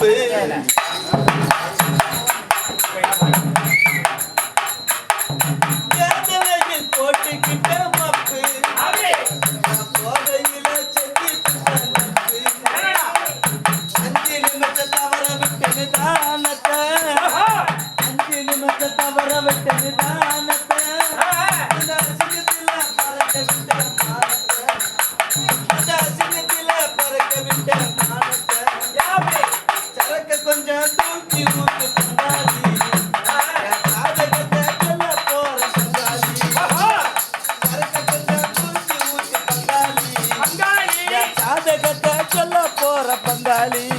தப்பு போற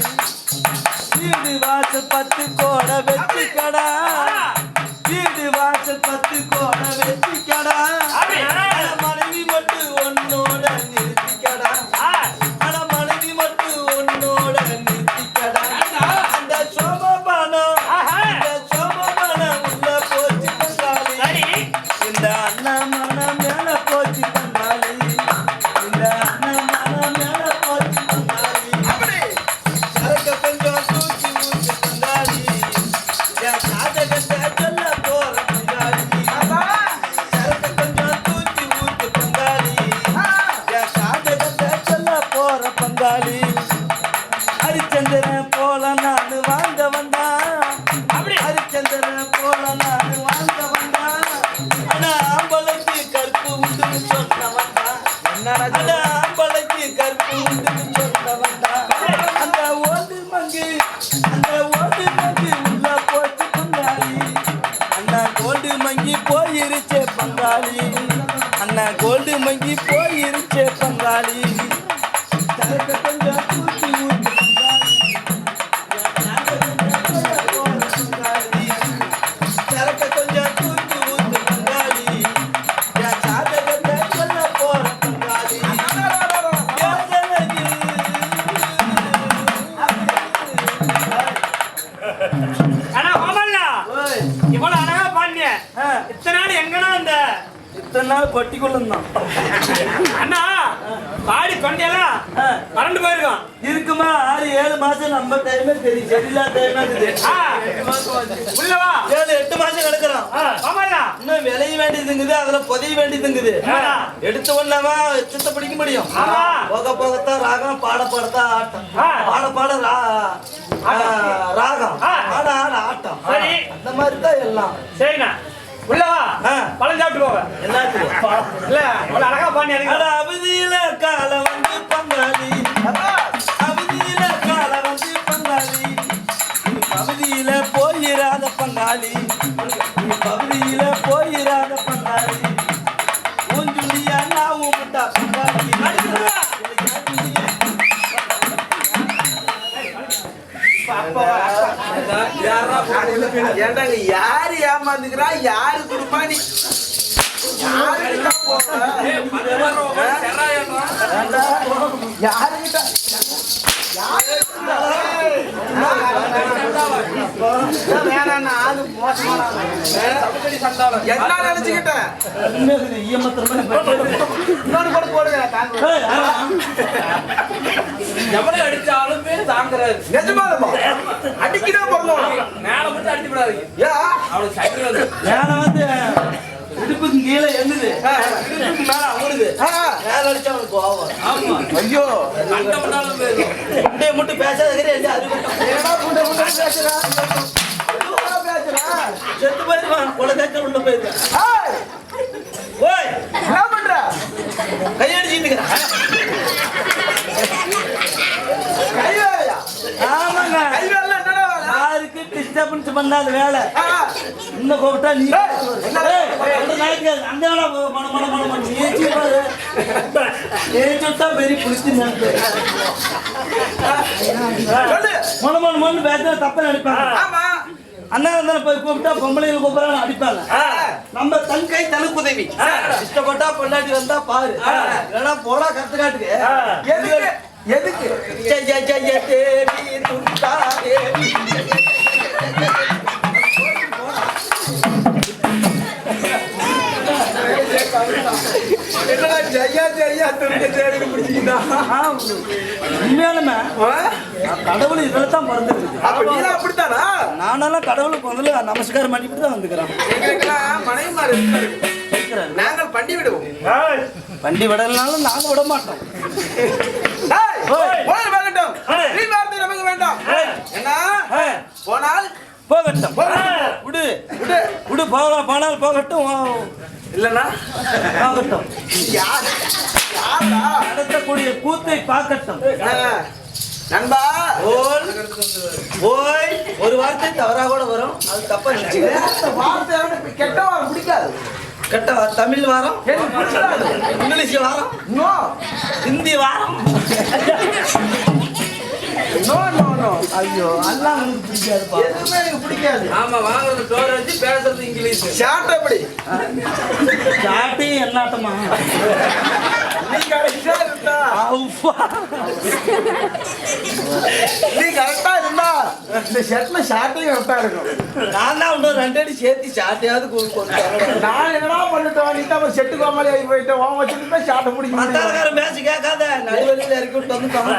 ஆனா கற்பு உண்டு சொன்ன அந்த ஓட்டு மங்கு அந்த ஓட்டு மங்கு உள்ள போச்சு பங்காளி. அண்ணா கோல்டு மங்கி போயிருச்சே பங்காளி. அண்ணா கோல்டு மங்கி போயிருச்சே பங்காளி. பொட்டிக்குள்ள இருந்தான் அண்ணா பாடி தொண்டையெல்லாம் ஆ, வறண்டு போயிருக்கோம் இருக்குமா ஆறு ஏழு மாசம் நம்ம டைமே தெரியும். சரியில்லா டைமே. உள்ளவா ஏழு எட்டு மாசம் கிடக்குறோம் கோமல்லா இன்னும் விளைய வேண்டியதுங்குது அதுல புதைய வேண்டியதுங்குது. எடுத்த உடனேவா சித்த பிடிக்க முடியும். போக போகத்தான் ராகம் பாட பாடத்தான் ஆட்டம். பாட பாட ராகம். ஆட ஆட ஆட்டம். அந்த மாதிரி தான் எல்லாம். சரிண்ணா. உள்ளவா. பழம் சாப்பிட்டு எல்லாத்துக்கும் இல்ல அழகா அதுக்கு அவதியில கால வந்து பங்காளி அவதியில கால வந்து பங்காளி நீ பகுதியில போயிராத பங்காளி பகுதியில போயிராத பங்காளி ஊஞ்சுண்டியா நான் உம்பிட்டா பங்காளி ஏண்டாங்க யாரு ஏமாந்துக்கிறா யாரு குடும்பா நீ யாருக்கிட்ட. என்ன நினைச்சுக்கிட்ட இன்னொரு கூட போடுங்க தாங்க. எவ்வளவு அடிச்சாலும் தாங்குறாரு நிஜமாலுமா? அடிக்கதான் பிறந்தவன். மேல மட்டும் அடிச்சு விடாது ஏன்? வந்து. இடுப்புக்கு கீழே எழுது இடுப்புக்கு மேல ஆ, மேல அடிச்சா அவனுக்கு கோவம் ஆமா. ஐயோ. அப்படியே மட்டும். பேசாதே? செத்து போயிருவான் உலகத்தில் உள்ள போயிருவான் ஏய், ஓய். என்ன பண்ற? கையடிச்சுட்டு கை வேலையா? ஆமாங்க கை வேலை என்னடா வேலை? யாருக்கு டிஸ்டர்பன்ஸ் பண்ணாத வேலை. இன்னும் கூப்பிட்டா நீ? வேணா போ, மன மன மன மன பெரிய சொல்லு. மன பேசுற தப்பா நினைப்பாங்க. அண்ணா இருந்தாலும் போய் கூப்பிட்டா பொம்பளைங்க கூப்பிடறாங்க அடிப்பாங்க. நம்ம தன் கை தனக்கு உதவி. இஷ்டப்பட்டா பொண்டாட்டி வந்தா பாரு. இல்லைன்னா போடா கத்து காட்டுக்கு எதுக்கு? எதுக்கு? ஜெய ஜெய ஜெய தேவி துர்கா தேவி. உண்மையாலுமே நான் கடவுள் இதில் தான் பிறந்திருக்கு அப்படித்தானா? நானெல்லாம் கடவுளுக்கு முதல்ல நமஸ்காரம் பண்ணிட்டு தான் வந்துக்கிறேன் மனைவிமார். நாங்கள் பண்டி விடுவோம். வண்டி விடலனாலும் நாங்க விட மாட்டோம். போகட்டும். நமக்கு வேண்டாம். என்ன. போனால்? போகட்டும். விடு. விடு. விடு போகலாம். போனால் போகட்டும். யார்? யாரா? நடத்தக்கூடிய கூத்தை பார்க்கட்டும். நண்பா ஓல் ஓய். ஒரு வார்த்தை தவறா கூட வரும். அது தப்பா வார்த்தை எனக்கு கெட்ட வார்த்தை பிடிக்காது. கெட்ட தமிழ் வாரம் எனக்கு பிடிக்காது. இங்கிலீஷ் வாரம் நோ. ஹிந்தி வாரம். No no no. ஐயோ எல்லாம் உனக்கு பிடிக்காதுப்பா. எதுவுமே எனக்கு பிடிக்காது. ஆமா வாங்குறது டோர் வச்சு இங்கிலீஷ் ஷார்ட் எப்படி? சாட்டி என்னாட்டமா நீ கரெக்டா இருந்தா இந்த ஷர்ட்ல ஷார்ட்டையும் கரெக்டா இருக்கும் நான் தான் இன்னும் ரெண்டு அடி சேர்த்து வரேன். நான் என்னடா பண்ணிட்டோம் நீ தான் செட்டு கோமாளி ஆகி போயிட்டேன் உன் வச்சுட்டு போய் ஷார்ட்டை பிடிக்க முடியும் மத்தாரக்காரன் பேசி கேட்காத நடுவழியில் இறக்கி விட்டு அவன்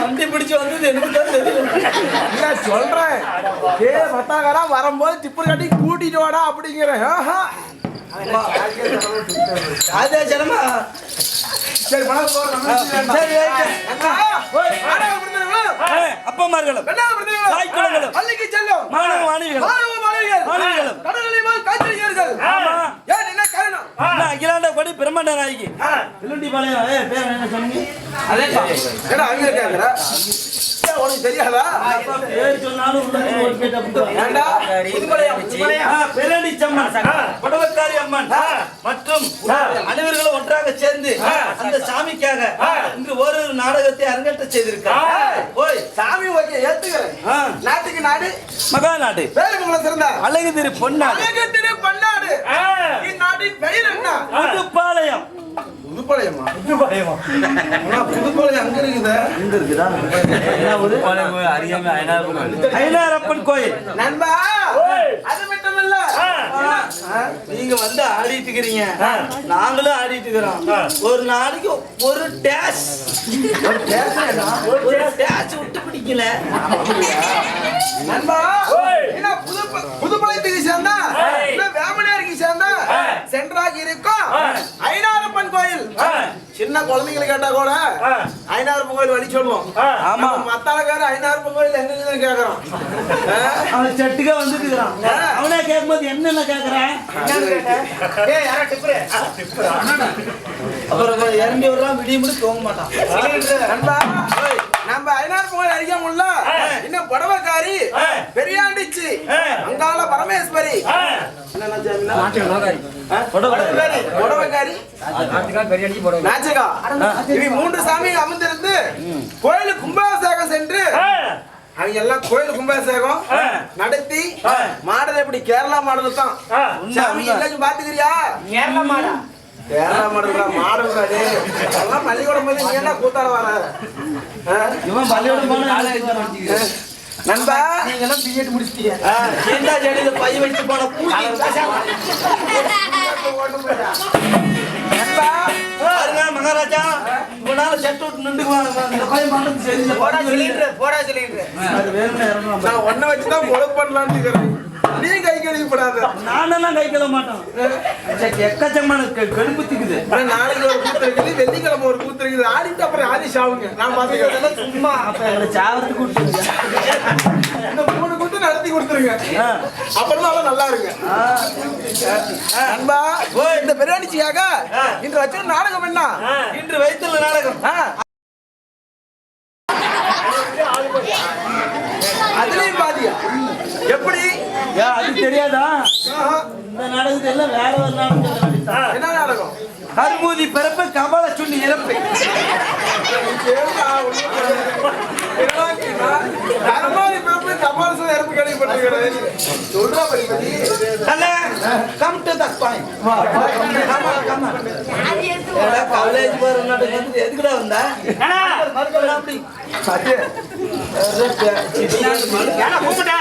வண்டி பிடிச்சு வந்தது எனக்கு தான் தெரியும் இல்ல சொல்றேன் ஏ பத்தாக்காரா வரும்போது டிப்பர் கட்டி கூட்டிட்டு வாடா அப்படிங்கிறேன் ஆஹா. அதே ஜனமா சரி மனசு போற சரி, மாணவ அப்பமார்களும் பள்ளிக்கு செல்லும் மாணவ மாணவ மாணவிகள், போல் ஆமா. ஏன் என்ன காரணம் அகிலாண்ட கொடி பிரம்மாண்ட நாயகி பாளையம் பேர் என்ன சொன்னீங்க ஏடா அங்க கேக்குற உனக்கு தெரியாதா பேர் சொன்னாலும் உள்ள புதுமலையா புதுமலையா அம்மன் மற்றும் அனைவர்களும் ஒன்றாக சேர்ந்து அந்த சாமிக்காக. இன்று ஒரு நாடகத்தை அரங்கேற்ற செய்திருக்கார் ஓய். சாமி ஓகே ஏத்துக்கிறேன் நாட்டுக்கு நாடு மகாநாடு. வேலுமங்கலம் சிறந்த அழகு திரு பொன்னாடு. அழகத்திரு பன்னாடு. இந்நாட்டின் பெயர் என்ன? புதுப்பாளையம். புதுப்பாளையமா? புதுப்பாளையமா? புதுப்பாளையம் அங்க இருக்குதா? இங்க இருக்குதா? ஐநாரப்பன் கோயில். நண்பா அது நீங்க வந்து ஆடிட்டு இருக்கிறீங்க. நாங்களும் ஆடிட்டு இருக்கிறோம். ஒரு நாளைக்கு ஒரு டேஷ். ஒரு டேஷ் விட்டு பிடிக்கல. நண்பா புது புதுப்பாளையத்துக்கு சேர்ந்தா? வேமனாருக்கு சேர்ந்தா? சென்றாகி இருக்கும். ஐநாரப்பன் கோயில். சின்ன குழந்தைங்களுக்கு கேட்டா கூட ஐநாரப்பன் கோயில் வழி சொல்லுவோம். ஆமா. மத்தாளக்கார ஐநாரப்பன் கோயில் எங்க கேக்குறோம் அவன் செட்டுக்கே வந்துட்டு இருக்கிறான் அவனே கேட்கும்போது என்னென்ன கேட்கறேன் அப்புறம் இறங்கி விடுறான் விடிய முடி தூங்க மாட்டான். நம்ம ஐநாறு கோயில் அடிக்காமல்ல இன்னும் புடவைக்காரி பெரியாண்டிச்சு அங்கால பரமேஸ்வரி. புடவைக்காரி. மூன்று சாமி அமர்ந்திருந்து கோயில் கும்பாபிஷேகம் சென்று அவங்க எல்லாம் கோயில் கும்பாபிஷேகம் நடத்தி மாடல் எப்படி கேரளா மாடல் தான்? இல்லைன்னு பாத்துக்கிறியா கேரளா மாடா. கேரளா மாடல் மாடல் தானே அதெல்லாம் பள்ளிக்கூடம் போது நீ என்ன கூத்தாட வர? இவன் பள்ளியோட போன நண்பா. நீங்க எல்லாம் பிஎட் முடிச்சிட்டீங்க ஏண்டா ஜடியில பை வச்சு போன பூச்சி. நண்பா பாருங்க மகாராஜா. இவனால செட்டு விட்டு நின்றுக்குவாங்க இந்த போடா சிலிண்டர் போடா சிலிண்டர். அது வேணும்னு நான் ஒன்ன வச்சு தான் பண்ணலாம்னு இருக்கிறேன் நீ கை கழுவிப்படாத. நானெல்லாம் கை கழுவ மாட்டோம் எக்கச்சக்கமான கெடுப்பு திக்குது. நாளைக்கு ஒரு கூத்து இருக்குது வெள்ளிக்கிழமை ஒரு கூத்து இருக்குது. ஆடிட்டு அப்புறம் ஆடி சாவுங்க. நான் பாத்துக்கிறதெல்லாம் சும்மா. அப்ப எங்களை இந்த மூணு கூத்து நடத்தி கொடுத்துருங்க. அப்புறம் தான் நல்லா இருங்க. நண்பா இந்த பிரியாணிச்சியாக இன்று வச்சு நாடகம் என்ன? இன்று வைத்துள்ள நாடகம். அதுலயும் பாதியா? எப்படி? ஏன் அது தெரியாதா. இந்த நாடகத்தை எல்லாம் வேற ஒரு நாடகம். என்ன நாடகம் கருமூதி பிறப்பு கபால சுண்ணி இறப்பு கருமாதி பிறப்பு கபாலசம் இறப்பு கேள்விப்பட்டிருக்கிறேன் சொல்றா பரிபதி அண்ணா கம் டு த பாயிண்ட் ஏடா காலேஜ் போற வந்து எதுக்குடா வந்தா அப்படி கூப்பிட்டா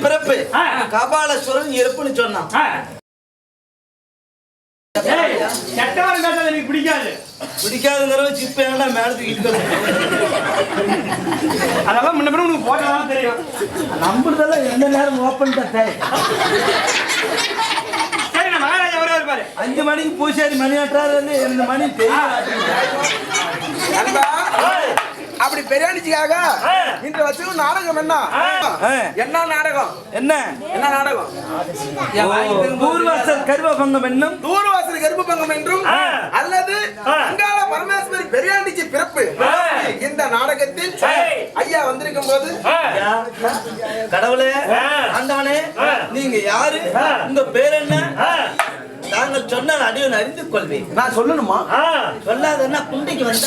பிறப்பு கபாலஸ்வரன் இறப்புன்னு சொன்னான் கெட்டவன் பேசுறது எனக்கு பிடிக்காது. பிடிக்காதுங்கிற இப்ப ஏன்டா மேல தூக்கிட்டு அதெல்லாம் முன்ன பின்ன உனக்கு போட்டதான் தெரியும். நம்புறதெல்லாம் எந்த நேரம் ஓப்பன் தான் சரி நான் மகாராஜா ஒரே இருப்பாரு அஞ்சு மணிக்கு பூசாரி மணி ஆட்டுறாரு ரெண்டு மணி தெரியும் அப்படி பெரியாணிச்சிக்காக இன்று வச்சு நாடகம் என்ன? என்ன நாடகம்? என்ன? என்ன நாடகம்? பூர்வாசர் கருவபங்கம் என்னும்? தூர்வாசல் கருப்பு பங்கம் என்றும் அல்லது அங்காள பரமேஸ்வரி பெரியாண்டிச்சி பிறப்பு. இந்த நாடகத்தில் ஐயா வந்திருக்கும் போது கடவுளே ஆண்டவனே நீங்க யாரு? உங்க பேர் என்ன? நாங்கள் சொன்னால் அடியன் அறிந்து கொள்வேன். நான் சொல்லணுமா? சொல்லாதன்னா குண்டைக்கு வந்த